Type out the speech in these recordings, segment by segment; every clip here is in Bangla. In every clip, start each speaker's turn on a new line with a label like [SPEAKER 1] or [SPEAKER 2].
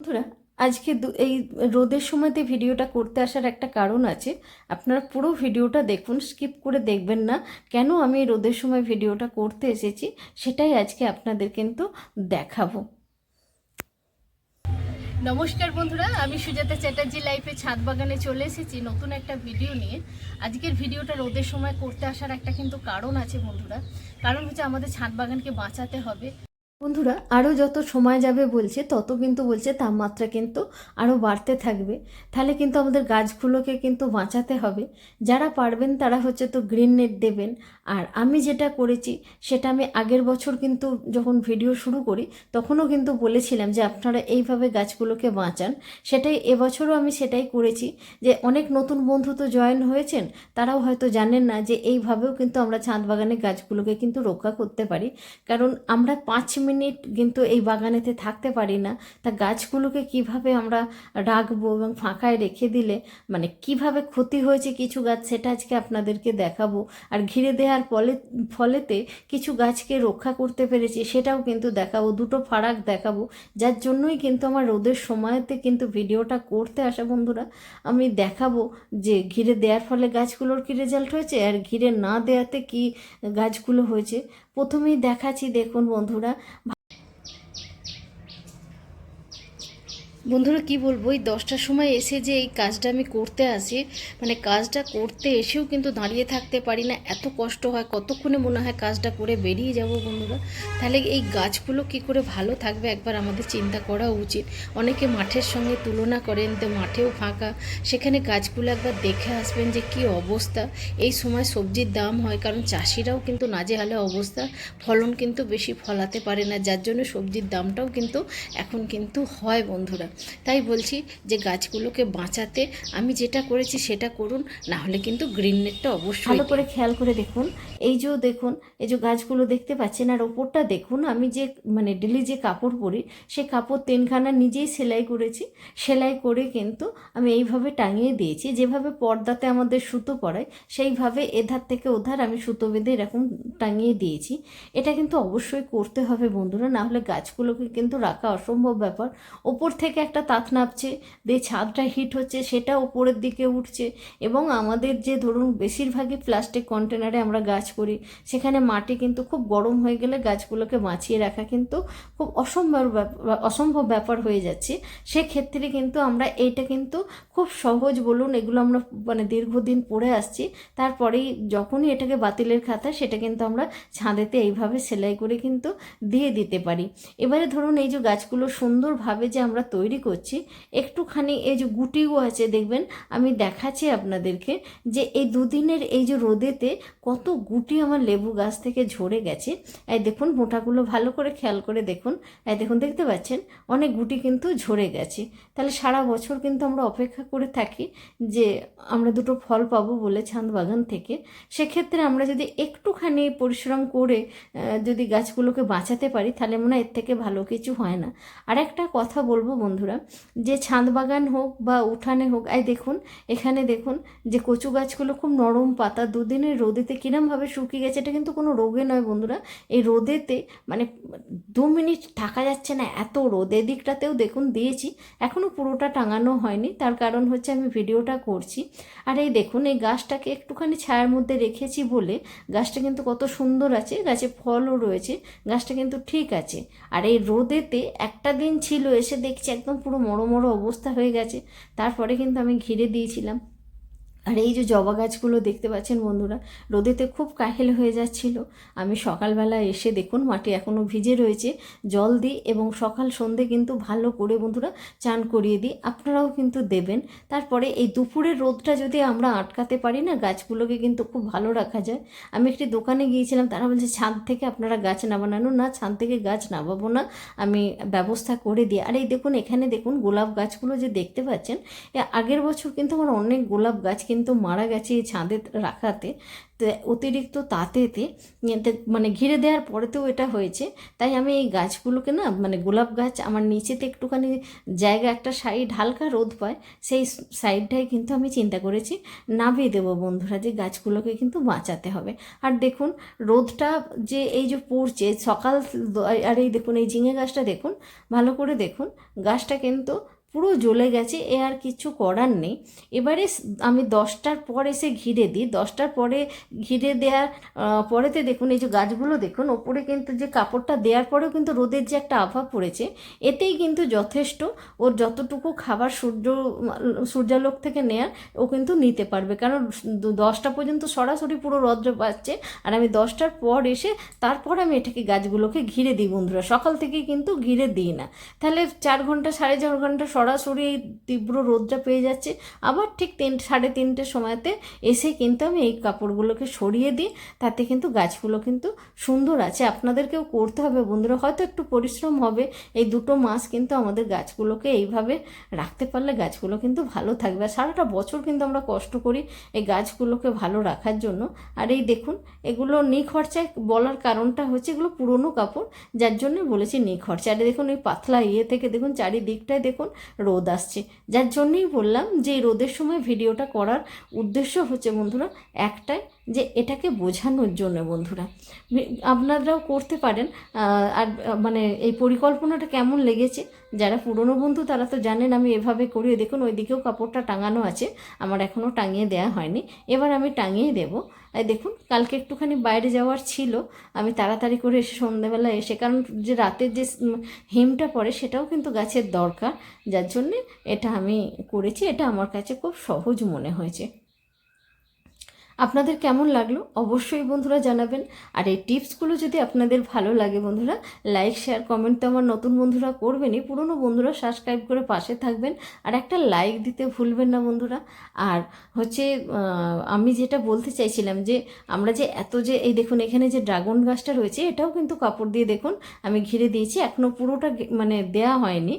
[SPEAKER 1] বন্ধুরা, আজকে এই রোদের সময়তে ভিডিওটা করতে আসার একটা কারণ আছে। আপনারা পুরো ভিডিওটা দেখুন, স্কিপ করে দেখবেন না। কেন আমি রোদের সময় ভিডিওটা করতে এসেছি, সেটাই আজকে আপনাদের কিন্তু দেখাবো। নমস্কার বন্ধুরা, আমি সুজাতা চ্যাটার্জি লাইফে ছাদ বাগানে চলে এসেছি নতুন একটা ভিডিও নিয়ে। আজকের ভিডিওটা রোদের সময় করতে আসার একটা কিন্তু কারণ আছে বন্ধুরা। কারণ হচ্ছে আমাদের ছাদ বাগানকে বাঁচাতে হবে। বন্ধুরা আরও যত সময় যাবে বলছে, তত কিন্তু বলছে তাপমাত্রা কিন্তু আরও বাড়তে থাকবে। তাহলে কিন্তু আমাদের গাছগুলোকে কিন্তু বাঁচাতে হবে। যারা পারবেন তারা হচ্ছে তো গ্রিন নেট দেবেন। আর আমি যেটা করেছি, সেটা আমি আগের বছর কিন্তু যখন ভিডিও শুরু করি, তখনও কিন্তু বলেছিলাম যে আপনারা এইভাবে গাছগুলোকে বাঁচান। সেটাই এবছরও আমি সেটাই করেছি যে অনেক নতুন বন্ধু তো জয়েন হয়েছেন, তারাও হয়তো জানেন না যে এইভাবেও কিন্তু আমরা ছাদ বাগানের গাছগুলোকে কিন্তু রক্ষা করতে পারি। কারণ আমরা পাঁচ মিনিট কিন্তু এই বাগানেতে থাকতে পারি না। তা গাছগুলোকে কীভাবে আমরা রাখব এবং ফাঁকায় রেখে দিলে মানে কীভাবে ক্ষতি হয়েছে কিছু গাছ সেটা আজকে আপনাদেরকে দেখাবো। আর ঘিরে দেওয়ার ফলে, ফলেতে কিছু গাছকে রক্ষা করতে পেরেছি সেটাও কিন্তু দেখাবো, দুটো ফারাক দেখাবো। যার জন্যই কিন্তু আমার রোদের সময়তে কিন্তু ভিডিওটা করতে আসা বন্ধুরা, আমি দেখাবো যে ঘিরে দেওয়ার ফলে গাছগুলোর কী রেজাল্ট হয়েছে আর ঘিরে না দেওয়াতে কি গাছগুলো হয়েছে। প্রথমেই দেখাচ্ছি দেখুন বন্ধুরা বন্ধুরা, কি বলব? এই দশটার সময় এসে যে এই কাজটা আমি করতে আসি মানে কাজটা করতে এসেও কিন্তু দাঁড়িয়ে থাকতে পারি না। এত কষ্ট হয়, কতক্ষণে মনে হয় কাজটা করে বেরিয়ে যাব বন্ধুরা? তাহলে এই গাছগুলো কি করে ভালো থাকবে একবার আমাদের চিন্তা করা উচিত। অনেকে মাঠের সঙ্গে তুলনা করেন, তো মাঠেও ফাঁকা। সেখানে গাছগুলো একবার দেখে আসবেন যে কি অবস্থা। এই সময় সবজির দাম হয়, কারণ চাষিরাও কিন্তু নাজেহালে অবস্থা। ফলন কিন্তু বেশি ফলাতে পারে না, যার জন্য সবজির দামটাও কিন্তু এখন কিন্তু হয় বন্ধুরা। তাই বলছি যে গাছগুলোকে বাঁচাতে আমি যেটা করেছি সেটা করুন, না হলে কিন্তু গ্রিন নেটটা অবশ্যই ভালো করে খেয়াল করে দেখুন। এই যে দেখুন, এই যে গাছগুলো দেখতে পাচ্ছেন, আর ওপরটা দেখুন, আমি যে মানে ডেলি যে কাপড় পরি সেই কাপড় তিনখানা নিজেই সেলাই করেছি। সেলাই করে কিন্তু আমি এইভাবে টাঙিয়ে দিয়েছি। যেভাবে পর্দাতে আমাদের সুতো পরায়, সেইভাবে এধার থেকে ওধার আমি সুতো বেঁধে এরকম টাঙিয়ে দিয়েছি। এটা কিন্তু অবশ্যই করতে হবে বন্ধুরা, না হলে গাছগুলোকে কিন্তু রাখা অসম্ভব ব্যাপার। ওপর থেকে একটা তাত নাপছে, দিয়ে ছাদটা হিট হচ্ছে, সেটা উপরের দিকে উঠছে এবং আমাদের যে ধরুন বেশিরভাগই প্লাস্টিক কন্টেনারে আমরা গাছ করি, সেখানে মাটি কিন্তু খুব গরম হয়ে গেলে গাছগুলোকে বাঁচিয়ে রাখা কিন্তু খুব অসম্ভব অসম্ভব ব্যাপার হয়ে যাচ্ছে। সেক্ষেত্রে কিন্তু আমরা এইটা কিন্তু খুব সহজ বলুন, এগুলো আমরা মানে দীর্ঘদিন পড়ে আসছি, তারপরেই যখনই এটাকে বাতিলের খাতা, সেটা কিন্তু আমরা ছাদেতে এইভাবে সেলাই করে কিন্তু দিয়ে দিতে পারি। এবারে ধরুন এই যে গাছগুলো সুন্দরভাবে যে আমরা তৈরি করছি। একটুখানি এই যে গুটিও আছে, দেখবেন আমি দেখাচ্ছি আপনাদেরকে যে এই দুদিনের এই যে রোদেতে কত গুটি আমার লেবু গাছ থেকে ঝরে গেছে। এই দেখুন মোটাগুলো ভালো করে খেয়াল করে দেখুন। এই দেখুন, দেখতে পাচ্ছেন? অনেক গুটি কিন্তু ঝরে গেছে। তাহলে সারা বছর কিন্তু আমরা অপেক্ষা করে থাকি যে আমরা দুটো ফল পাবো বলে ছাদ বাগান থেকে। সেক্ষেত্রে আমরা যদি একটুখানি পরিশ্রম করে যদি গাছগুলোকে বাঁচাতে পারি, তাহলে মনে হয় এর থেকে ভালো কিছু হয় না। আর একটা কথা বলব বন্ধুরা, যে ছাদ বাগান হোক বা উঠানে হোক, এই দেখুন, এখানে দেখুন যে কচু গাছগুলো খুব নরম পাতা, দুদিনের রোদেতে কিরমভাবে শুকিয়ে গেছে, এটা কিন্তু কোনো রোগে নয় বন্ধুরা। এই রোদেতে মানে দু মিনিট থাকা যাচ্ছে না, এত রোদ। এদিকটাতেও দেখুন দিয়েছি এখনও পুরোটা টাঙানো হয়নি, তার কারণ হচ্ছে আমি ভিডিওটা করছি। আর এই দেখুন, এই গাছটাকে একটুখানি ছায়ার মধ্যে রেখেছি বলে গাছটা কিন্তু কত সুন্দর আছে, গাছে ফলও রয়েছে, গাছটা কিন্তু ঠিক আছে। আর এই রোদেতে একটা দিন ছিল, এসে দেখছি একদম পুরো মরো মরো অবস্থা হয়ে গেছে। তারপরে কিন্তু আমি ঘিরে দিয়েছিলাম। আর এই যে জবা গাছগুলো দেখতে পাচ্ছেন বন্ধুরা, রোদেতে খুব কাহেল হয়ে যাচ্ছিল। আমি সকালবেলা এসে দেখুন মাটি এখনও ভিজে রয়েছে, জল দিই এবং সকাল সন্ধে কিন্তু ভালো করে বন্ধুরা চান করিয়ে দিই, আপনারাও কিন্তু দেবেন। তারপরে এই দুপুরের রোদটা যদি আমরা আটকাতে পারি না, গাছগুলোকে কিন্তু খুব ভালো রাখা যায়। আমি একটি দোকানে গিয়েছিলাম, তারা বলছে, ছাদ থেকে আপনারা গাছ না বানানো না, ছাদ থেকে গাছ নামাবো না, আমি ব্যবস্থা করে দিই। আর এই দেখুন, এখানে দেখুন গোলাপ গাছগুলো যে দেখতে পাচ্ছেন আগের বছর কিন্তু আমার অনেক গোলাপ গাছ কিন্তু কিন্তু মারা গেছে এই ছাদে রাখাতে। অতিরিক্ত তাতেতে মানে ঘিরে দেওয়ার পরেতেও এটা হয়েছে। তাই আমি এই গাছগুলোকে না মানে গোলাপ গাছ আমার নিচেতে একটুখানি জায়গা একটা সাইড হালকা রোদ পায়, সেই সাইডটাই কিন্তু আমি চিন্তা করেছি নামিয়ে দেবো বন্ধুরা যে গাছগুলোকে কিন্তু বাঁচাতে হবে। আর দেখুন রোদটা যে এই যে পড়ছে সকাল আর এই দেখুন এই ঝিঙে গাছটা দেখুন, ভালো করে দেখুন, গাছটা কিন্তু পুরো জ্বলে গেছে, এ আর কিছু করার নেই। এবারে আমি দশটার পর এসে ঘিরে দিই। দশটার পরে ঘিরে দেওয়ার পরেতে দেখুন, এই যে গাছগুলো দেখুন, ওপরে কিন্তু যে কাপড়টা দেওয়ার পরেও কিন্তু রোদের যে একটা আভা পড়েছে, এতেই কিন্তু যথেষ্ট। ওর যতটুকু খাবার সূর্য, সূর্যালোক থেকে নেয়ার, ও কিন্তু নিতে পারবে। কারণ দশটা পর্যন্ত সরাসরি পুরো রদ্র পাচ্ছে আর আমি দশটার পর এসে তারপর আমি এটাকে গাছগুলোকে ঘিরে দিই বন্ধুরা। সকাল থেকেই কিন্তু ঘিরে দিই না। তাহলে চার ঘণ্টা, সাড়ে চার ঘণ্টা সরাসরি এই তীব্র রোদটা পেয়ে যাচ্ছে। আবার ঠিক তিন, সাড়ে তিনটের সময়তে এসে কিন্তু আমি এই কাপড়গুলোকে সরিয়ে দিই। তাতে কিন্তু গাছগুলো কিন্তু সুন্দর আছে। আপনাদেরকেও করতে হবে বন্ধুরা, হয়তো একটু পরিশ্রম হবে। এই দুটো মাস কিন্তু আমাদের গাছগুলোকে এইভাবে রাখতে পারলে গাছগুলো কিন্তু ভালো থাকবে। আর সারাটা বছর কিন্তু আমরা কষ্ট করি এই গাছগুলোকে ভালো রাখার জন্য। আর এই দেখুন, এগুলো নিখরচায় বলার কারণটা হচ্ছে এগুলো পুরনো কাপড়, যার জন্য বলেছি নিখরচা। আর দেখুন, এই পাতলা ইয়ে থেকে দেখুন, চারিদিকটায় দেখুন রোদ আসছে। যার জন্যই বললাম যে রোদের সময় ভিডিওটা করার উদ্দেশ্য হচ্ছে বন্ধুরা একটাই যে এটাকে বোঝানোর জন্য বন্ধুরা। আপনারাও করতে পারেন। আর মানে এই পরিকল্পনাটা কেমন লেগেছে? যারা পুরনো বন্ধু তারা তো জানেন আমি এভাবে করি। দেখুন, ওইদিকেও কাপড়টা টাঙানো আছে। আমার এখনও টাঙিয়ে দেওয়া হয়নি। এবার আমি টাঙিয়ে দেবো। দেখুন, কালকে একটুখানি বাইরে যাওয়ার ছিল। আমি তাড়াতাড়ি করে এসে সন্ধ্যেবেলা এসে, কারণ যে রাতের যে হিমটা পড়ে সেটাও কিন্তু গাছের দরকার। যার জন্যে এটা আমি করেছি। এটা আমার কাছে খুব সহজ মনে হয়েছে। আপনাদের কেমন লাগল অবশ্যই বন্ধুরা জানাবেন। আর এই টিপসগুলো যদি আপনাদের ভালো লাগে বন্ধুরা লাইক শেয়ার কমেন্ট তো আমার নতুন বন্ধুরা করবেনই, পুরনো বন্ধুরা সাবস্ক্রাইব করে পাশে থাকবেন। আর একটা লাইক দিতে ভুলবেন না বন্ধুরা। আর হচ্ছে আমি যেটা বলতে চাইছিলাম যে, আমরা যে এত যে, এই দেখুন এখানে যে ড্রাগন গাছটা রয়েছে, এটাও কিন্তু কাপড় দিয়ে দেখুন, আমি ঘিরে দিয়েছি এখনও পুরোটা মানে দেয়া হয়নি।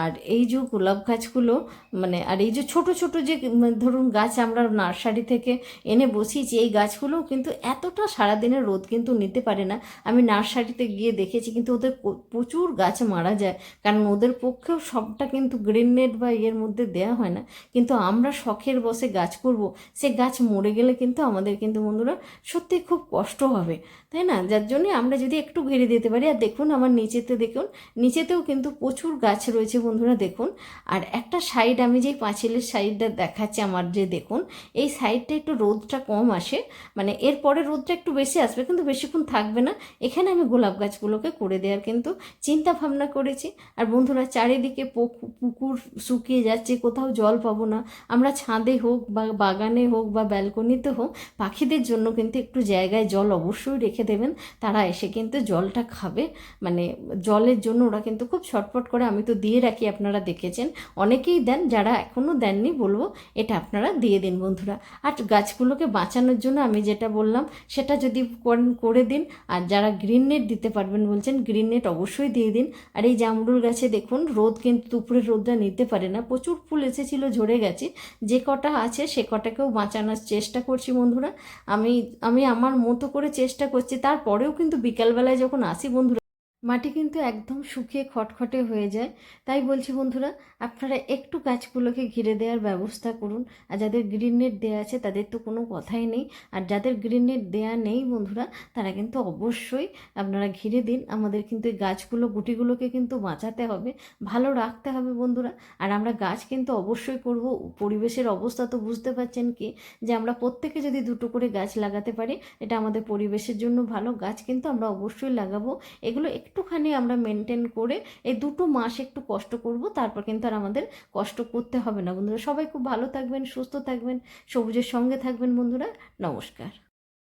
[SPEAKER 1] আর এই যে গোলাপ গাছগুলো মানে আর এই যে ছোট ছোট যে, ধরুন গাছ আমরা নার্সারি থেকে এনে বসিয়েছি এই গাছগুলোও কিন্তু এতটা সারাদিনের রোদ কিন্তু নিতে পারে না। আমি নার্সারিতে গিয়ে দেখেছি কিন্তু ওদের প্রচুর গাছ মারা যায়। কারণ ওদের পক্ষেও সবটা কিন্তু গ্রিন নেট বা ইয়ের মধ্যে দেয়া হয় না। কিন্তু আমরা শখের বসে গাছ করব, সে গাছ মরে গেলে কিন্তু আমাদের কিন্তু বন্ধুরা সত্যি খুব কষ্ট হবে, তাই না? যার জন্যে আমরা যদি একটু ঘিরে দিতে পারি, আর দেখুন আমার নিচেতে দেখুন, নিচেতেও কিন্তু প্রচুর গাছ রয়েছে বন্ধুরা, দেখুন। আর একটা সাইড আমি যেই পাঁচিলের সাইডটা দেখাচ্ছি আমার যে দেখুন, এই সাইডটা একটু রোদটা কম আসে। মানে এরপরে রোদটা একটু বেশি আসবে, কিন্তু বেশিক্ষণ থাকবে না। এখানে আমি গোলাপ গাছগুলোকে করে দেওয়ার কিন্তু চিন্তা ভাবনা করেছি। আর বন্ধুরা, চারিদিকে পুকু- পুকুর শুকিয়ে যাচ্ছে, কোথাও জল পাবো না। আমরা ছাদে হোক বা বাগানে হোক বা ব্যালকনিতে হোক, পাখিদের জন্য কিন্তু একটু জায়গায় জল অবশ্যই রেখে দেবেন। তারা এসে কিন্তু জলটা খাবে। মানে জলের জন্য ওরা কিন্তু খুব ছটফট করে। আমি তো দিয়ে রাখি, আপনারা দেখেছেন। অনেকেই দেন, যারা এখনও দেননি বলব, এটা আপনারা দিয়ে দিন বন্ধুরা। আর গাছগুলোকে বাঁচানোর জন্য আমি যেটা বললাম, সেটা যদি করেন করে দিন। আর যারা গ্রিন নেট দিতে পারবেন বলছেন গ্রিন নেট অবশ্যই দিয়ে দিন। আর এই জামরুল গাছে দেখুন, রোদ কিন্তু দুপুরের রোদটা নিতে পারে না। প্রচুর ফুল এসেছিল, ঝরে গেছে। যে কটা আছে, সে কটাকেও বাঁচানোর চেষ্টা করছি বন্ধুরা। আমি আমি আমার মতো করে চেষ্টা করছি। তারপরেও কিন্তু বিকালবেলায় যখন আসি বন্ধুরা মাটি কিন্তু একদম শুকিয়ে খটখটে হয়ে যায়। তাই বলছি বন্ধুরা, আপনারা একটু গাছগুলোকে ঘিরে দেওয়ার ব্যবস্থা করুন। আর যাদের গ্রিন নেট দেওয়া আছে, তাদের তো কোনো কথাই নেই। আর যাদের গ্রিন নেট দেওয়া নেই বন্ধুরা, তারা কিন্তু অবশ্যই আপনারা ঘিরে দিন। আমাদের কিন্তু এই গাছগুলো, গুটিগুলোকে কিন্তু বাঁচাতে হবে, ভালো রাখতে হবে বন্ধুরা। আর আমরা গাছ কিন্তু অবশ্যই করব। পরিবেশের অবস্থা তো বুঝতে পারছেন কি? যে আমরা প্রত্যেকে যদি দুটো করে গাছ লাগাতে পারি, এটা আমাদের পরিবেশের জন্য ভালো। গাছ কিন্তু আমরা অবশ্যই লাগাবো। এগুলো একটুখানি আমরা মেনটেন করে এই দুটো মাস একটু কষ্ট করব, তারপর কিন্তু আর আমাদের কষ্ট করতে হবে না। বন্ধুরা, সবাই খুব ভালো থাকবেন, সুস্থ থাকবেন, সবুজের সঙ্গে থাকবেন বন্ধুরা। নমস্কার।